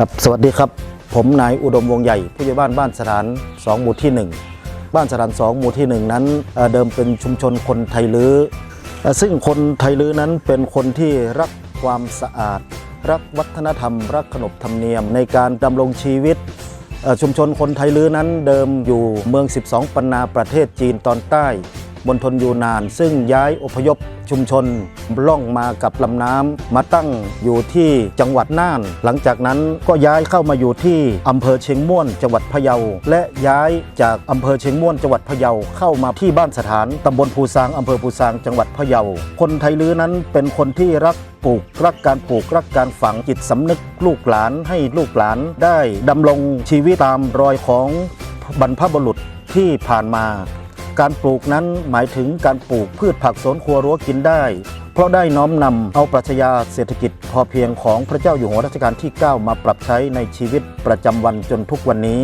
ครับสวัสดีครับ ผมนายอุดมวงใหญ่ผู้ใหญ่บ้านบ้านสถาน 2 หมู่ที่ 1 บ้านสถาน 2 หมู่ที่ 1 นั้นเอ่อเดิมเป็นชุมชนคนไทยลื้อเอ่อซึ่งคนไทยลื้อนั้นเป็นคนที่รักความสะอาด รักวัฒนธรรม รักขนบธรรมเนียมในการดำรงชีวิต ชุมชนคนไทยลื้อนั้นเดิมอยู่เมือง 12 ปันนาประเทศจีนตอนใต้มณฑลยูนาน ซึ่งย้ายอพยพ ชุมชนล่องมากับลำน้ำมาตั้งอยู่ที่จังหวัดน่าน หลังจากนั้นก็ย้ายเข้ามาอยู่ที่อำเภอเชียงม่วนจังหวัดพะเยา และย้ายจากอำเภอเชียงม่วนจังหวัดพะเยาเข้ามาที่บ้านสถานตำบลภูซางอำเภอภูซางจังหวัดพะเยา คนไทยลื้อนั้นเป็นคนที่รักปลูกรักการปลูกรักการฝังจิตสำนึกลูกหลานให้ลูกหลานได้ดำรงชีวิตตามรอยของบรรพบุรุษที่ผ่านมา การปลูกนั้นหมายถึงการปลูกพืชผักสวนครัวรั้วกินได้ เพราะได้น้อมนำเอาปรัชญาเศรษฐกิจพอเพียงของพระเจ้าอยู่หัวรัชกาลที่ 9 มาปรับใช้ในชีวิตประจำวันจนทุกวันนี้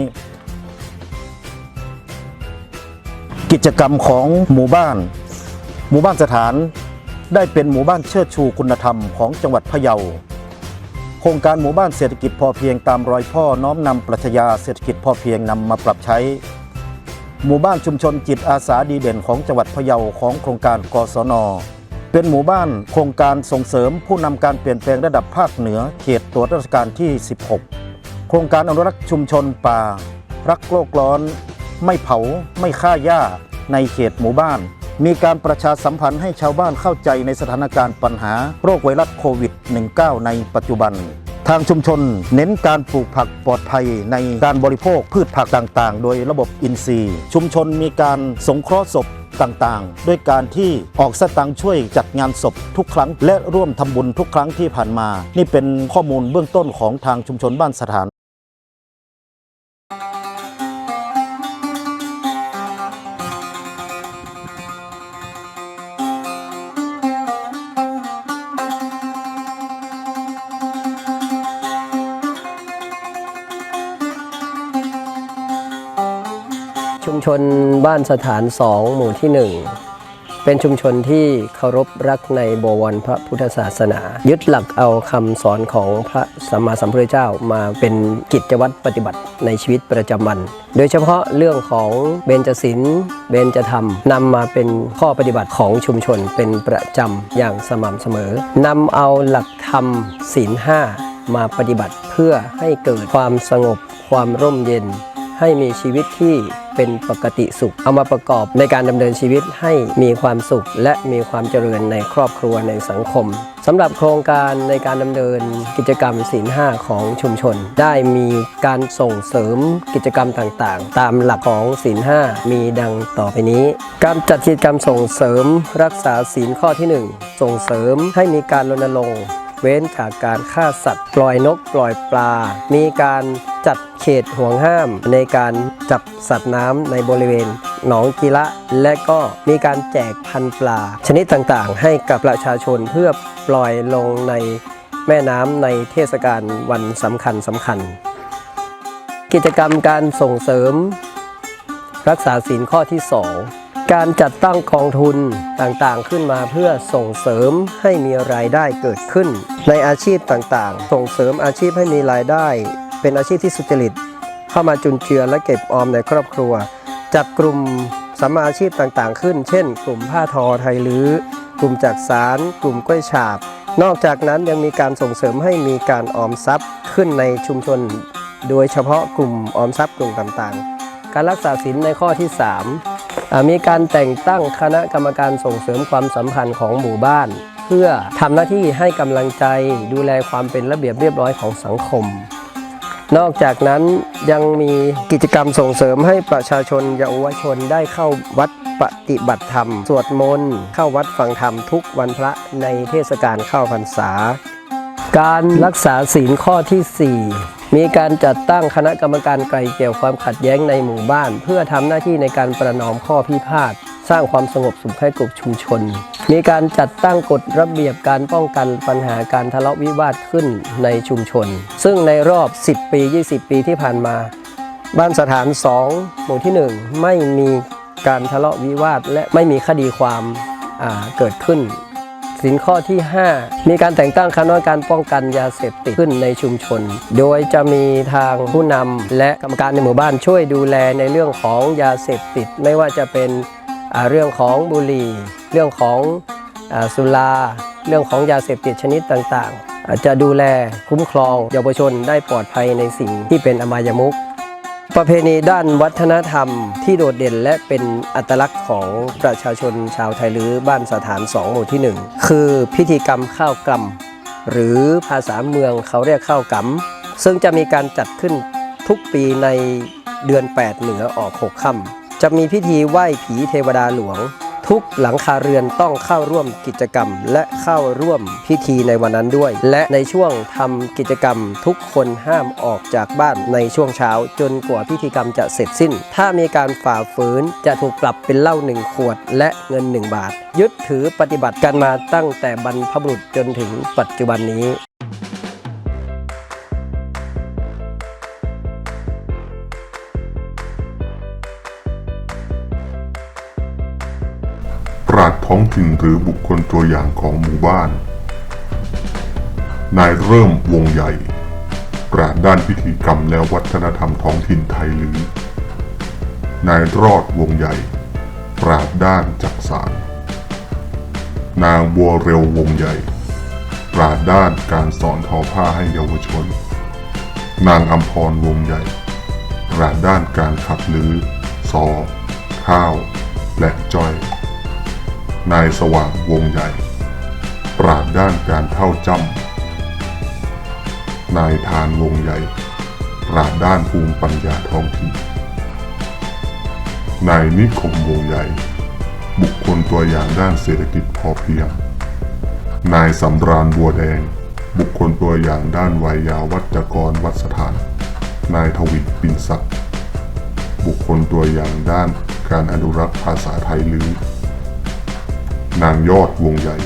กิจกรรมของหมู่บ้าน หมู่บ้านสถานได้เป็นหมู่บ้านเชิดชูคุณธรรมของจังหวัดพะเยา โครงการหมู่บ้านเศรษฐกิจพอเพียงตามรอยพ่อน้อมนำปรัชญาเศรษฐกิจพอเพียงนำมาปรับใช้ หมู่บ้านชุมชนจิตอาสาดีเด่นของจังหวัดพะเยาของโครงการกศน เป็นหมู่บ้านโครงการส่งเสริมผู้นำการเปลี่ยนแปลงระดับภาคเหนือเขตตรวจราชการที่ 16 โครงการอนุรักษ์ชุมชนป่า รักโลกร้อน ไม่เผาไม่ฆ่าหญ้าในเขตหมู่บ้าน มีการประชาสัมพันธ์ให้ชาวบ้านเข้าใจในสถานการณ์ปัญหาโรคไวรัสโควิด -19 ในปัจจุบัน ทางชุมชน เน้นการปลูกผักปลอดภัยในการบริโภคพืชผักต่างๆ โดยระบบอินทรีย์ ชุมชนมีการสงเคราะห์ศพต่างๆ ด้วยการที่ออกสตังค์ช่วยจัดงานศพทุกครั้ง และร่วมทำบุญทุกครั้งที่ผ่านมา นี่เป็นข้อมูลเบื้องต้นของทางชุมชนบ้านสถาน ชุมชนบ้านสถานสองหมู่ที่หนึ่งเป็นชุมชนที่เคารพรักในบวรพระพุทธศาสนา ยึดหลักเอาคำสอนของพระสัมมาสัมพุทธเจ้ามาเป็นกิจวัตรปฏิบัติในชีวิตประจำวัน โดยเฉพาะเรื่องของเบญจศีลเบญจธรรมนำมาเป็นข้อปฏิบัติของชุมชนเป็นประจำอย่างสม่ำเสมอนำเอาหลักธรรมศีลห้ามาปฏิบัติเพื่อให้เกิดความสงบความร่มเย็น ให้มีชีวิตที่เป็นปกติสุข เอามาประกอบในการดำเนินชีวิตให้มีความสุข และมีความเจริญในครอบครัวในสังคมสำหรับโครงการในการดำเนินกิจกรรมศีลห้าของชุมชน ได้มีการส่งเสริมกิจกรรมต่างๆ ตามหลักของศีลห้ามีดังต่อไปนี้ การจัดกิจกรรมส่งเสริมรักษาศีลข้อที่ 1 ส่งเสริมให้มีการรณรงค์ เว้นจากการฆ่าสัตว์ ปล่อยนกปล่อยปลา มีการจัดเขตห่วงห้ามในการจับสัตว์น้ำในบริเวณหนองกีละและก็มีการแจกพันปลา ชนิดต่างๆ ให้กับประชาชนเพื่อปล่อยลงในแม่น้ำในเทศกาลวันสำคัญสำคัญ กิจกรรมการส่งเสริม รักษาศีลข้อที่2 การจัดตั้งกองทุนต่างๆ ขึ้นมาเพื่อส่งเสริมให้มีรายได้เกิดขึ้น ในอาชีพต่างๆ ส่งเสริมอาชีพให้มีรายได้ เป็นอาชีพที่สุจริต เข้ามาจุนเจือและเก็บออมในครอบครัว จัดกลุ่มสัมมาอาชีพต่างๆ ขึ้น เช่น กลุ่มผ้าทอไทยลื้อกลุ่มจักสาร กลุ่มกล้วยฉาบ นอกจากนั้นยังมีการส่งเสริมให้มีการออมทรัพย์ขึ้นในชุมชน โดยเฉพาะกลุ่มออมทรัพย์กลุ่มต่างๆ การรักษาศีลในข้อที่ 3 มีการแต่งตั้งคณะกรรมการส่งเสริมความสัมพันธ์ของหมู่บ้าน เพื่อทำหน้าที่ให้กำลังใจดูแลความเป็นระเบียบเรียบร้อยของสังคม นอกจากนั้นยังมีกิจกรรมส่งเสริมให้ประชาชนเยาวชนได้เข้าวัดปฏิบัติธรรม สวดมนต์เข้าวัดฟังธรรมทุกวันพระในเทศกาลเข้าพรรษา การรักษาศีลข้อที่ 4 มีการจัดตั้งคณะกรรมการไกลเกลี่ยวความขัดแย้งในหมู่บ้าน เพื่อทำหน้าที่ในการประนอมข้อพิพาทสร้างความสงบสุขให้กับชุมชน มีการจัดตั้งกฎระเบียบการป้องกันปัญหาการทะเลาะวิวาทขึ้นในชุมชน ซึ่งในรอบ 10 ปี 20 ปีที่ผ่านมา บ้านสถาน 2 หมู่ที่ 1 ไม่มีการทะเลาะวิวาทและไม่มีคดีความเกิดขึ้น สินข้อที่ 5 มีการแต่งตั้งคณะการป้องกันยาเสพติดขึ้นในชุมชน โดยจะมีทางผู้นำและกรรมการในหมู่บ้านช่วยดูแลในเรื่องของยาเสพติด ไม่ว่าจะเป็นเรื่องของบุหรี่ เรื่องของอสุราเรื่องของยาเสพติดชนิดต่างๆ จะดูแลคุ้มครองเยาวชนได้ปลอดภัยในสิ่งที่เป็นอบายมุข ประเพณีด้านวัฒนธรรมที่โดดเด่นและเป็นอัตลักษณ์ของประชาชนชาวไทยลื้อบ้านสถานสองหมู่ที่หนึ่งคือพิธีกรรมข้าวกล่ำหรือภาษาเมืองเขาเรียกข้าวกำซึ่งจะมีการจัดขึ้นทุกปีในเดือน 8 เหนือออก 6 ค่ำจะมีพิธีไหว้ผีเทวดาหลวง ทุกหลังคาเรือนต้องเข้าร่วมกิจกรรม และเข้าร่วมพิธีในวันนั้นด้วย และในช่วงทำกิจกรรม ทุกคนห้ามออกจากบ้านในช่วงเช้า จนกว่าพิธีกรรมจะเสร็จสิ้น ถ้ามีการฝ่าฝืนจะถูกปรับเป็นเหล้าหนึ่งขวด และเงิน 1 บาท ยึดถือปฏิบัติกันมาตั้งแต่บรรพบุรุษจนถึงปัจจุบันนี้ ท้องถิ่นหรือบุคคลตัวอย่างของหมู่บ้าน นายเริ่มวงใหญ่ปราดด้านพิธีกรรมและวัฒนธรรมท้องถิ่นไทยหรือ นายรอดวงใหญ่ ปราดด้านจักสารนางบัวเร็ววงใหญ่ ปราดด้านการสอนทอผ้าให้เยาวชน นางอัมพรวงใหญ่ ปราดด้านการขับลือซอข้าว และจอย นายสว่างวงใหญ่ ปราดด้านการเท่าจำนายทานวงใหญ่ ปราดด้านภูมิปัญญาท้องถิ่นนายนิคมวงใหญ่ บุคคลตัวอย่างด้านเศรษฐกิจพอเพียง นายสำราญบัวแดง บุคคลตัวอย่างด้านวัยยาวัจกรวัดสถาน นายทวิตปินศักดิ์บุคคลตัวอย่างด้านการอนุรักษ์ภาษาไทยลือ นางยอดวงใหญ่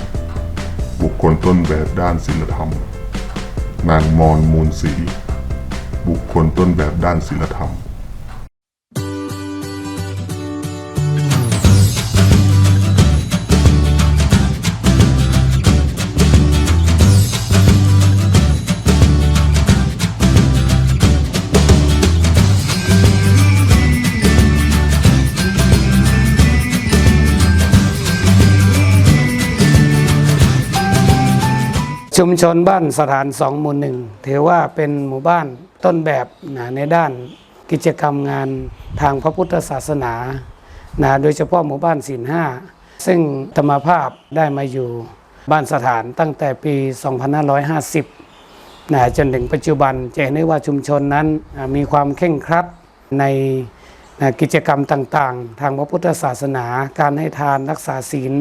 บุคคลต้นแบบด้านศิลธรรม นางมอนมูลศรีบุคคลต้นแบบด้านศิลธรรม ชุมชนบ้านสถานสองหมู่หนึ่งถือว่าเป็นหมู่บ้านต้นแบบนะในด้านกิจกรรมงานทางพระพุทธศาสนานะโดยเฉพาะหมู่บ้านศีลห้าซึ่งธรรมภาพได้มาอยู่บ้านสถานตั้งแต่ปี 2550นะจนถึงปัจจุบันจะเห็นได้ว่าชุมชนนั้นมีความเข่งครัดใน นะกิจกรรมต่างๆ ทางพระพุทธศาสนา การให้ทานรักษาศีล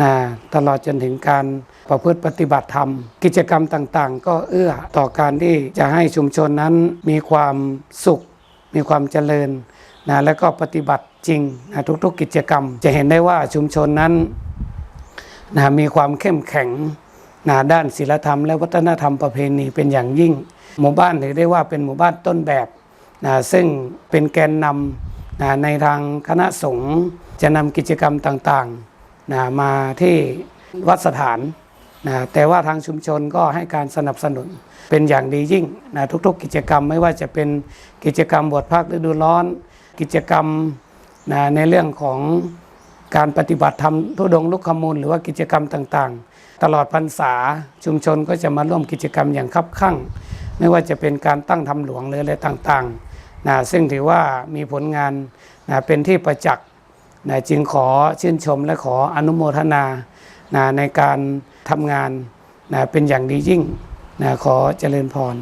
นะตลอดจนถึงการประพฤติปฏิบัติธรรม กิจกรรมต่างๆ ก็เอื้อต่อการที่จะให้ชุมชนนั้นมีความสุข มีความเจริญนะและก็ปฏิบัติจริงนะทุกๆ กิจกรรม จะเห็นได้ว่าชุมชนนั้นนะมีความเข้มแข็งนะด้านศีลธรรม และวัฒนธรรมประเพณีเป็นอย่างยิ่ง หมู่บ้านถือได้ว่าเป็นหมู่บ้านต้นแบบนะซึ่งเป็นแกนนำ นะในทางคณะสงฆ์จะนำกิจกรรมต่างๆนะมาที่วัดสถานนะแต่ว่าทางชุมชนก็ให้การสนับสนุนเป็นอย่างดียิ่งนะทุกๆ กิจกรรมไม่ว่าจะเป็นกิจกรรมบวชภาคฤดูร้อน กิจกรรมนะในเรื่องของการปฏิบัติธรรมทุดงลุกขมูล หรือว่ากิจกรรมต่างๆ ตลอดพรรษาชุมชนก็จะมาร่วมกิจกรรมอย่างคับคั่ง ไม่ว่าจะเป็นการตั้งทำหลวงหรืออะไรต่างๆ นะซึ่งถือว่ามีผลงานนะเป็นที่ประจักษ์นะจึงขอชื่นชมและขออนุโมทนานะในการทำงานนะเป็นอย่างดียิ่งนะขอเจริญพร